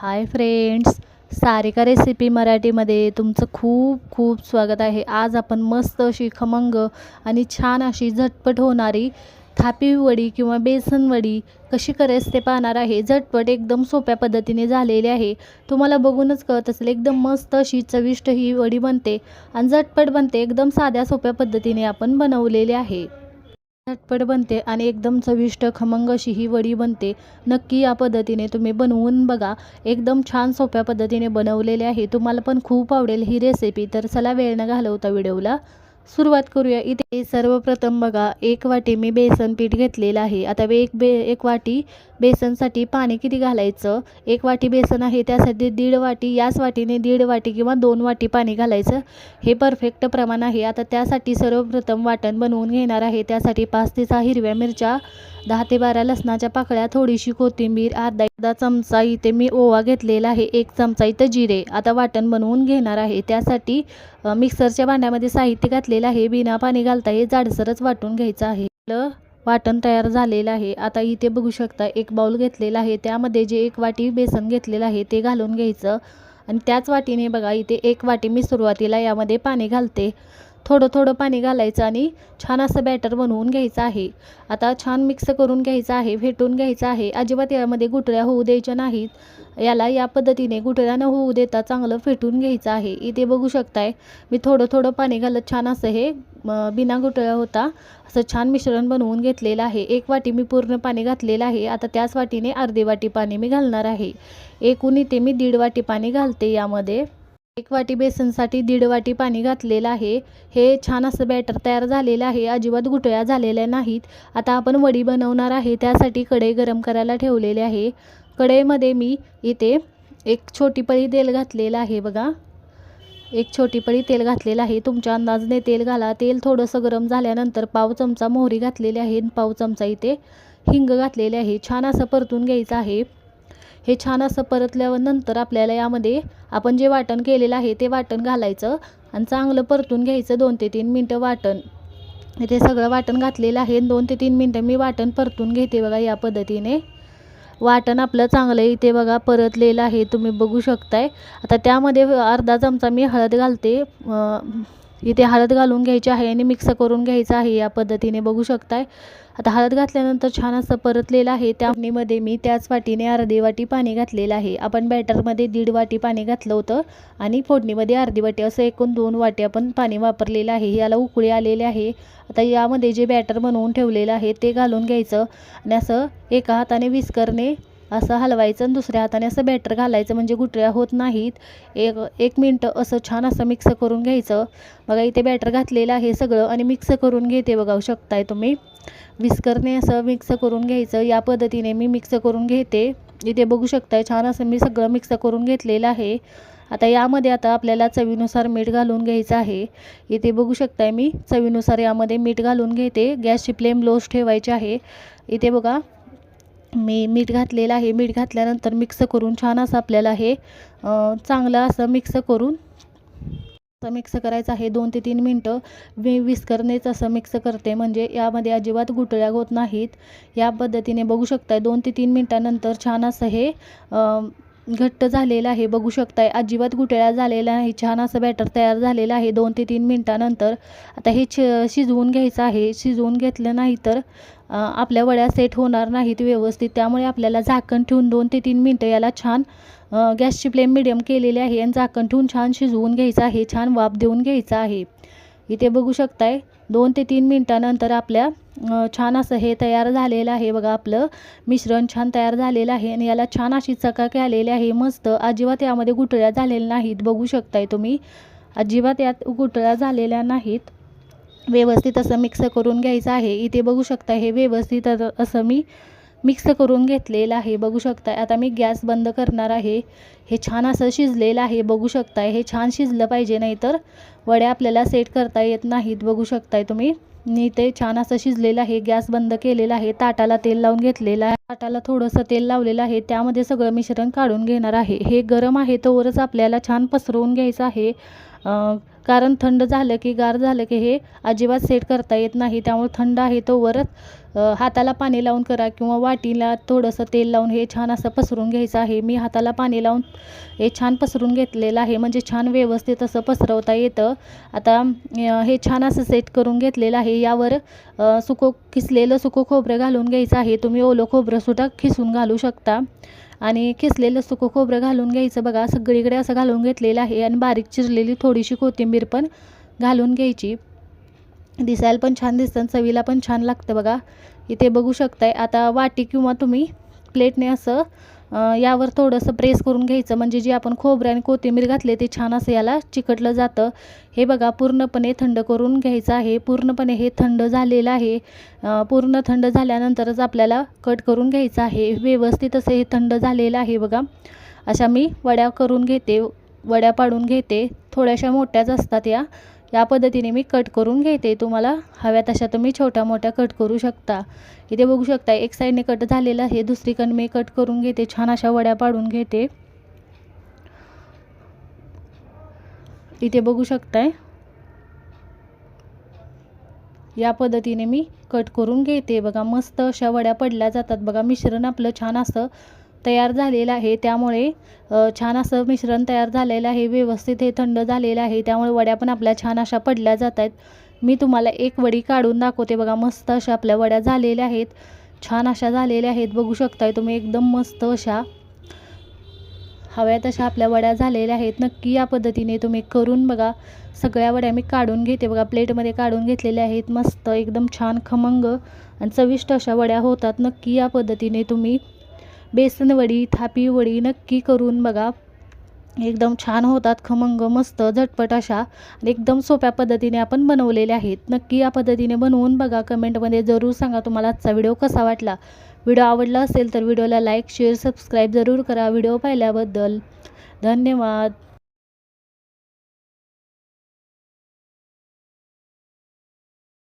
Hi friends Sarika recipe मराठीमध्ये तुमचं खूप खूप स्वागत आहे. आज आपण मस्त अशी खमंग आणि छान अशी झटपट होणारी थापी वडी किंवा बेसन वडी कशी करायचं ते पाहणार आहे. झटपट एकदम सोप्या पद्धतीने झालेली आहे. तुम्हाला बघूनच कळत असेल एकदम मस्त अशी चविष्ट ही वडी बनते आणि झटपट बनते. एकदम साध्या सोप्या पद्धतीने आपण बनवलेली आहे. झटपट बनते आणि एकदम चविष्ट खमंग अशी ही वडी बनते. नक्की या पद्धतीने तुम्ही बनवून बघा. एकदम छान सोप्या पद्धतीने बनवलेले आहे. तुम्हाला पण खूप आवडेल ही रेसिपी तर चला वेळ न घालवता व्हिडिओला सुरुवात करूया. इथे सर्वप्रथम बघा एक वाटी मी बेसन पीठ घेतलेलं आहे. आता वे एक बे एक वाटी बेसनसाठी पाणी किती घालायचं? एक वाटी बेसन आहे त्यासाठी दीड वाटी याच वाटीने दीड वाटी किंवा दोन वाटी पाणी घालायचं. हे परफेक्ट प्रमाण आहे. आता त्यासाठी सर्वप्रथम वाटण बनवून घेणार आहे. त्यासाठी पाच ते सहा हिरव्या मिरच्या दहा ते बारा लसणाच्या पाकळ्या थोडीशी कोथिंबीर अर्धा अर्धा चमचा इथे मी ओवा घेतलेला आहे एक चमचा इथं जिरे. आता वाटण बनवून घेणार आहे. त्यासाठी मिक्सरच्या भांड्यामध्ये साहित्य घातलेलं आहे. बिना पाणी घालता हे जाडसरच वाटून घ्यायचं आहे. आपलं वाटण तयार झालेलं आहे. आता इथे बघू शकता एक बाउल घेतलेला आहे. त्यामध्ये जे एक वाटी बेसन घेतलेलं आहे ते घालून घ्यायचं. आणि त्याच वाटीने बघा इथे एक वाटी मी सुरुवातीला यामध्ये पाणी घालते. थोडं थोडं पाणी घालायचं आणि छान असं बॅटर बनवून घ्यायचं आहे. आता छान मिक्स करून घ्यायचं आहे फेटून घ्यायचं आहे. अजिबात यामध्ये गुठळ्या होऊ द्यायच्या नाहीत. याला या पद्धतीने गुठळ्या न होऊ देता चांगलं फेटून घ्यायचं आहे. इथे बघू शकताय मी थोडं थोडं पाणी घालत छान असं हे बिना गुठळ्या होता असं छान मिश्रण बनवून घेतलेलं आहे. एक वाटी मी पूर्ण पाणी घातलेलं आहे. आता त्याच वाटीने अर्धी वाटी पाणी मी घालणार आहे. एकूण इथे मी दीड वाटी पाणी घालते यामध्ये. एक वाटी बेसनसाठी दीड वाटी पाणी घातलेलं आहे. हे छान असं बॅटर तयार झालेलं आहे. अजिबात गुटळ्या झालेल्या नाहीत. आता आपण वडी बनवणार आहे. त्यासाठी कढई गरम करायला ठेवलेली आहे. कढईमध्ये मी इथे एक छोटी पळी तेल घातलेलं आहे बघा. एक छोटी पळी तेल घातलेलं आहे. तुमच्या अंदाजने तेल घाला. तेल थोडंसं गरम झाल्यानंतर पाव चमचा मोहरी घातलेली आहे. पाव चमचा इथे हिंग घातलेले आहे. छान असं परतून घ्यायचं आहे. हे छान असं परतल्यावर नंतर आपल्याला यामध्ये आपण जे वाटण केलेलं आहे ते वाटण घालायचं आणि चांगलं परतून घ्यायचं दोन ते तीन मिनटं वाटण. इथे सगळं वाटण घातलेलं आहे दोन ते तीन मिनटं मी वाटण परतून घेते बघा या पद्धतीने. वाटण आपलं चांगलं इथे बघा परतलेलं आहे तुम्ही बघू शकताय. आता त्यामध्ये अर्धा चमचा मी हळद घालते. इथे हळद घालून घ्यायची आहे आणि मिक्स करून घ्यायचं आहे या पद्धतीने बघू शकताय. आता हळद घातल्यानंतर छान असं परतलेलं आहे. त्या मध्ये मी त्याच वाटीने अर्धी वाटी पाणी घातलेलं आहे. आपण बॅटरमध्ये दीड वाटी पाणी घातलं होतं आणि फोडणीमध्ये अर्धी वाटी असं एकूण दोन वाटी आपण पाणी वापरलेलं आहे. याला उकळी आलेले आहे. आता यामध्ये जे बॅटर बनवून ठेवलेलं आहे ते घालून घ्यायचं आणि असं एका हाताने विस्करने असं हलवायचं आणि दुसऱ्या हाताने असं बॅटर घालायचं म्हणजे गुटऱ्या होत नाहीत. एक एक मिनटं असं छान असं मिक्स करून घ्यायचं. बघा इथे बॅटर घातलेलं आहे सगळं आणि मिक्स करून घेते बघा शकताय तुम्ही. विस्करने असं मिक्स करून घ्यायचं. या पद्धतीने मी मिक्स करून घेते. इथे बघू शकताय छान असं मी सगळं मिक्स करून घेतलेलं आहे. आता यामध्ये आता आपल्याला चवीनुसार मीठ घालून घ्यायचं आहे. इथे बघू शकताय मी चवीनुसार यामध्ये मीठ घालून घेते. गॅसची फ्लेम लोच ठेवायची आहे. इथे बघा मी मीठ घातलेलं आहे. मीठ घातल्यानंतर मिक्स करून छान असं आपल्याला हे चांगलं असं मिक्स करून असं मिक्स करायचं आहे. दोन ते तीन मिनटं मी विस्करनेच असं मिक्स करते. म्हणजे यामध्ये अजिबात गुटळ्या होत नाहीत. या पद्धतीने बघू शकताय. दोन ते तीन मिनटानंतर छान असं हे घट्ट झालेलं आहे. बघू शकताय. अजिबात गुटळ्या झालेल्या नाही. छान असं बॅटर तयार झालेलं आहे. दोन ते तीन मिनटानंतर आता हे श शिजवून घ्यायचं आहे. शिजवून घेतलं नाही तर आपल्या वड्या सेट होणार नाहीत व्यवस्थित. त्यामुळे आपल्याला झाकण ठेवून दोन ते तीन मिनटं याला छान गॅसची फ्लेम मिडियम केलेली आहे आणि झाकण ठेवून छान शिजवून घ्यायचं आहे छान वाफ देऊन घ्यायचं आहे. इथे बघू शकताय दोन ते तीन मिनटानंतर आपल्या छान असं हे तयार झालेलं आहे बघा आपलं. मिश्रण छान तयार झालेलं आहे आणि याला छान अशी चकाकी आलेली आहे. मस्त अजिबात यामध्ये गुटळ्या झालेल्या नाहीत. बघू शकताय तुम्ही अजिबात यात गुटळ्या झालेल्या नाहीत. व्यवस्थित असं मिक्स करून घ्यायचं आहे. इथे बघू शकता हे व्यवस्थित असं मी मिक्स करून घेतलेलं आहे. बघू शकताय आता मी गॅस बंद करणार आहे. हे छान असं शिजलेलं आहे. बघू शकताय हे छान शिजलं पाहिजे नाहीतर वड्या आपल्याला सेट करता येत नाहीत. बघू शकताय तुम्ही मी ते छान असं शिजलेलं आहे. गॅस बंद केलेला आहे. ताटाला तेल लावून घेतलेलं आहे. ताटाला थोडंसं तेल लावलेलं आहे. त्यामध्ये सगळं मिश्रण काढून घेणार आहे. हे गरम आहे तोवरच आपल्याला छान पसरवून घ्यायचं आहे. कारण थंड झालं की गार झालं की हे अजिबात सेट करता येत नाही. त्यामुळे थंड आहे तोवरच वरच हाताला पाणी लावून करा किंवा वाटीला थोडंसं तेल लावून हे छान असं पसरून घ्यायचं आहे. मी हाताला पाणी लावून हे छान पसरून घेतलेलं आहे. म्हणजे छान व्यवस्थित असं पसरवता येतं. आता हे छान असं सेट करून घेतलेलं आहे. यावर सुको किसलेलं सुकं खोबरं घालून घ्यायचं आहे. तुम्ही ओलं खोबरंसुद्धा खिसून घालू शकता. आणि किसलेलं सुकं खोबरं घालून घ्यायचं. बघा सगळीकडे असं घालून घेतलेलं आहे आणि बारीक चिरलेली थोडीशी कोथिंबीर पण घालून घ्यायची. दिसायला पण छान दिसतं चवीला पण छान लागतं बघा. इथे बघू शकताय आता वाटी किंवा तुम्ही प्लेटने असं यावर थोडंसं प्रेस करून घ्यायचं. म्हणजे जे आपण खोबरं आणि कोथिंबीर घातले ते छान असं याला चिकटलं जातं. हे बघा पूर्णपणे थंड करून घ्यायचं आहे. पूर्णपणे हे थंड झालेलं आहे. पूर्ण थंड झाल्यानंतरच आपल्याला कट करून घ्यायचं आहे. व्यवस्थित असं हे थंड झालेलं आहे बघा. अशा मी वड्या करून घेते. वड्या पाडून घेते. थोड्याशा मोठ्याच असतात या. या पद्धतीने मी कट करून घेते. तुम्हाला हव्या तशा तुम्ही छोट्या मोठ्या कट करू शकता. इथे बघू शकता एक साईडने कट झालेलं आहे. दुसरीकडे मी कट करून घेते. छान अशा वड्या पाडून घेते. इथे बघू शकताय. या पद्धतीने मी कट करून घेते. बघा मस्त अशा वड्या पडल्या जातात. बघा मिश्रण आपलं छान असं तयार झालेलं आहे. त्यामुळे छान असं मिश्रण तयार झालेलं आहे. व्यवस्थित हे थंड झालेलं आहे. त्यामुळे वड्या पण आपल्या छान अशा पडल्या जात आहेत मी तुम्हाला एक वडी काढून दाखवते बघा. मस्त अशा आपल्या वड्या झालेल्या आहेत. छान अशा झालेल्या आहेत. बघू शकताय तुम्ही एकदम मस्त अशा. हव्या तशा आपल्या वड्या झालेल्या आहेत. नक्की या पद्धतीने तुम्ही करून बघा. सगळ्या वड्या मी काढून घेते बघा. प्लेटमध्ये काढून घेतलेल्या आहेत. मस्त एकदम छान खमंग आणि चविष्ट अशा वड्या होतात. नक्की या पद्धतीने तुम्ही बेसन वडी थापी वडी नक्की करून बघा. एकदम छान होतात खमंग मस्त झटपट अशा आणि एकदम सोप्या पद्धतीने आपण बनवलेल्या आहेत. नक्की या पद्धतीने बनवून बघा. कमेंटमध्ये जरूर सांगा तुम्हाला आजचा व्हिडिओ कसा वाटला. व्हिडिओ आवडला असेल तर व्हिडिओला लाईक शेअर सबस्क्राईब जरूर करा. व्हिडिओ पाहिल्याबद्दल धन्यवाद.